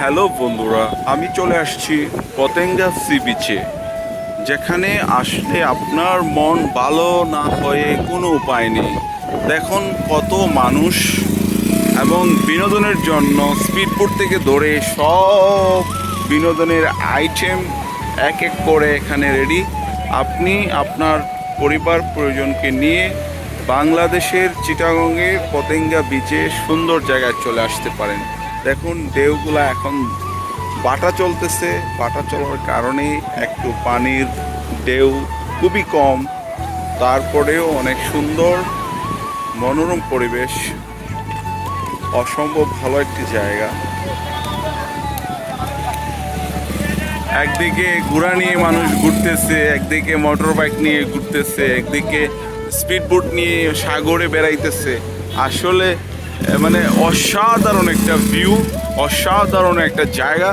Hello বন্ধুরা, আমি চলে আসছি পতেঙ্গা সি বিচে, যেখানে আসলে আপনার মন ভালো না হয়ে কোনো উপায় নেই। দেখুন কত মানুষ এবং বিনোদনের জন্য স্পিডবোট থেকে ধরে সব বিনোদনের আইটেম এক এক করে এখানে রেডি। আপনি আপনার পরিবার প্রয়োজনকে নিয়ে বাংলাদেশের চিটাগংয়ে পতেঙ্গা বিচে সুন্দর জায়গায় চলে আসতে পারেন। দেখুন, ঢেউগুলা এখন বাটা চলতেছে। বাটা চলার কারণে একটু পানির ঢেউ খুবই কম। তারপরেও অনেক সুন্দর মনোরম পরিবেশ। অসম্ভব ভালো একটি জায়গা। একদিকে ঘোড়া নিয়ে মানুষ ঘুরতেছে, একদিকে মোটর বাইক নিয়ে ঘুরতেছে, একদিকে স্পিডবোট নিয়ে সাগরে বেড়াইতেছে। আসলে মানে অসাধারণ একটা ভিউ অসাধারণ একটা জায়গা।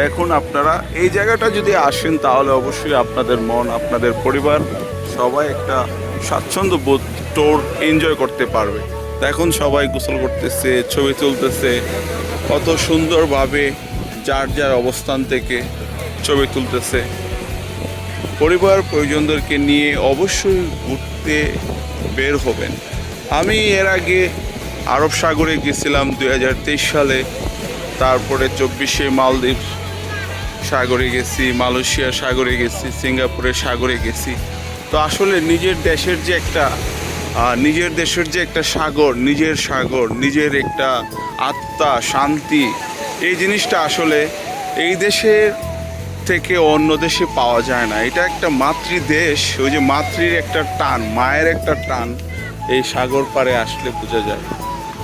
দেখুন আপনারা, এই জায়গাটা যদি আসেন তাহলে অবশ্যই আপনাদের মন, আপনাদের পরিবার সবাই একটা স্বাচ্ছন্দ্য বোধ টোর এনজয় করতে পারবে। দেখুন সবাই গোসল করতেছে, ছবি তুলতেছে, কত সুন্দরভাবে যার যার অবস্থান থেকে ছবি তুলতেছে। পরিবার প্রয়োজনদেরকে নিয়ে অবশ্যই ঘুরতে বের হবেন। আমি এর আগে আরব সাগরে গেছিলাম দু হাজার তেইশ সালে। তারপরে চব্বিশে মালদ্বীপ সাগরে গেছি, মালয়েশিয়া সাগরে গেছি, সিঙ্গাপুরের সাগরে গেছি। তো আসলে নিজের দেশের যে একটা নিজের দেশের যে একটা সাগর, নিজের সাগর, নিজের একটা আত্মা, শান্তি, এই জিনিসটা আসলে এই দেশের থেকে অন্য দেশে পাওয়া যায় না। এটা একটা মাতৃদেশ, ওই যে মাতৃর একটা টান, মায়ের একটা টান, এই সাগর পাড়ে আসলে বোঝা যায়।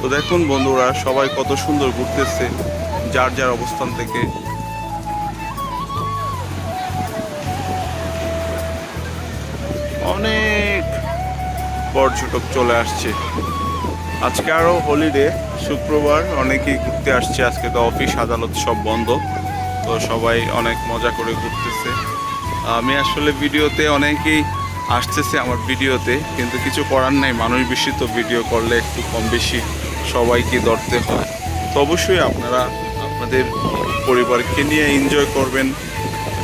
তো দেখুন বন্ধুরা, সবাই কত সুন্দর ঘুরতেছে, যার যার অবস্থান থেকে। অনেক পর্যটক চলে আসছে। আজকে আরও হলিডে শুক্রবার, অনেকেই ঘুরতে আসছে। আজকে তো অফিস আদালত সব বন্ধ, তো সবাই অনেক মজা করে ঘুরতেছে। আমি আসলে ভিডিওতে অনেকেই আসতেছে আমার ভিডিওতে, কিন্তু কিছু করার নাই। মানুষ বেশি তো ভিডিও করলে একটু কম বেশি সবাইকে ধরতে হয়। তো অবশ্যই আপনারা আপনাদের পরিবারকে নিয়ে এনজয় করবেন,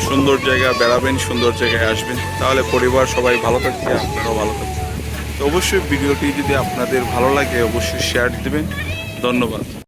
সুন্দর জায়গা বেড়াবেন, সুন্দর জায়গায় আসবেন। তাহলে পরিবার সবাই ভালো থাকবে, আপনারাও ভালো থাকবেন। তো অবশ্যই ভিডিওটি যদি আপনাদের ভালো লাগে, অবশ্যই শেয়ার দেবেন। ধন্যবাদ।